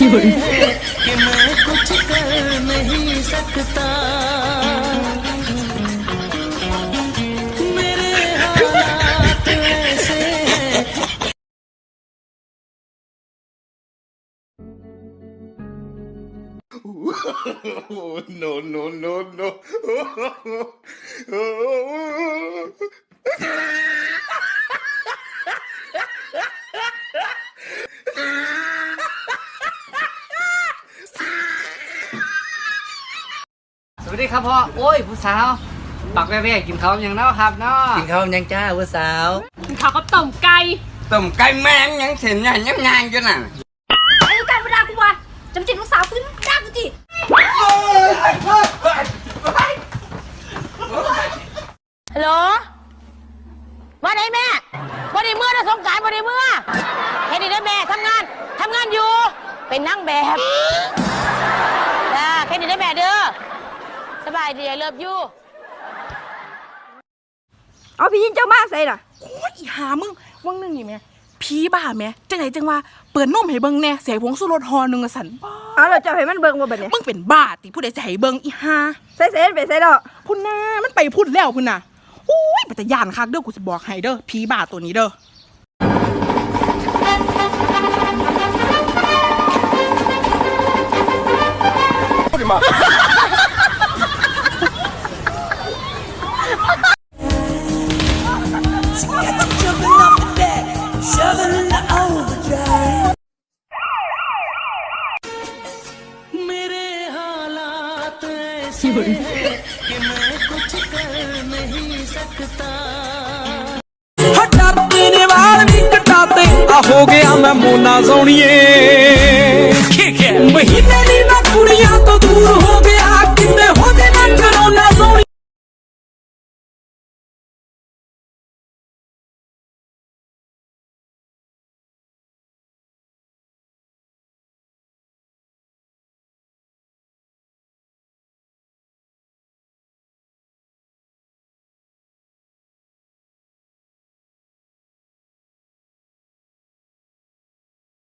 कि मैं कुछ कर नहीं सकता। मेरे हालात ऐसे हैं। Oh, no, no, no, วัสดีครับพ่อ โอ้ยผู้สาว ปักแว่ๆกินเขาวอย่างเนาะครับเนาะกินข้าวยังจ้าผู้สาวเขาก็ต้มไก่ต้มไก่แม่งยังเส้นใหญ่ยังงานอยู่น่ะไอ้การเวลากูวะจำจิตลูกสาวกูนี่ด่ากูจิฮัลโหลว่าไหนแม่วันนี้เมื่อนะสงกรารวันนี้เมื่อเฮ็ดดีได้แม่ทำงานทำงานอยู่ เป็นนั่งแบบจ้าแค่นี้ได้แม่เด้อ ส บายดีเลิฟยูเอาพี่ยินเจ้ามากใส่ล่ะโอ้ยหามึงว่างหนึงนี่แม่ผีบ้าแม่จังไหนจังว่าเปิดนมให้เบิ่งแน่เสียผงสุรสหอหนึงอะสันบ้าเอาเราจะให้มันเบิ่งว่าบัดเนี้ยมึงเป็นบ้าติผู้ใดจะให้เบิ่งอีห่าใส่เส้นไปใส่ดอกพุ่นน่ะมันไปพุ่นแล้วพุ่นน่ะโอ้ยปัตยานคักเด้อกูจะบอกให้เด้อผีบ้าตัวนี้เด้อ मेरे हंसी हो रही हटाते ने वाल भी कटाते आ हो गया मैं मोना सोनिए